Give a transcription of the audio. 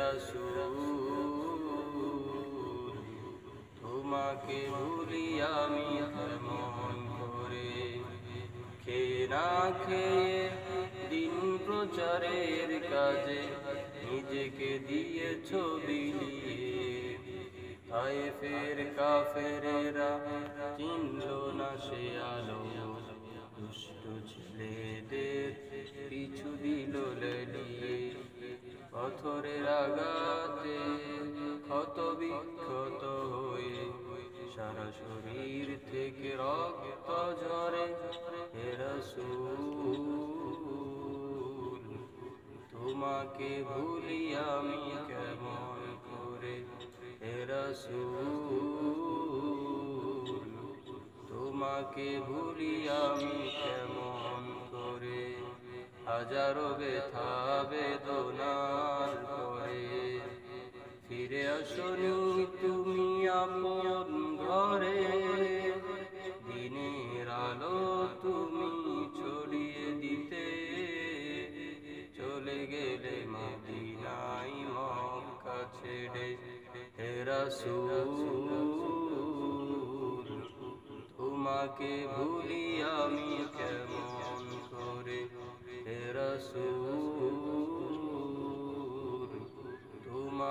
রাসূল, তোমাকে ভুলি আমি মন করে খেয়ে না খেয়ে দিন প্রচারের কাজে নিজেকে দিয়েছ বিলিয়ে ফের কাফেরেরা চিনল না সে আলো, দুষ্ট ছেলেদের পথরের আঘাতে ক্ষত বিক্ষত হয়ে সারা শরীর থেকে রক্ত ঝরে তোমাকে ভুলি আমি কেমন করে? হে রাসূল, তোমাকে ভুলি আমি কেমন হাজারো ব্যথা বেদনার পরে। ফিরে আসনি তুমি আপন ঘরে। দিনের আলো তুমি ছড়িয়ে দিতে। চলে গেলে মদিনাই মক্কা ছেড়ে। হে রাসূল, তোমাকে ভুলি আমি কেমন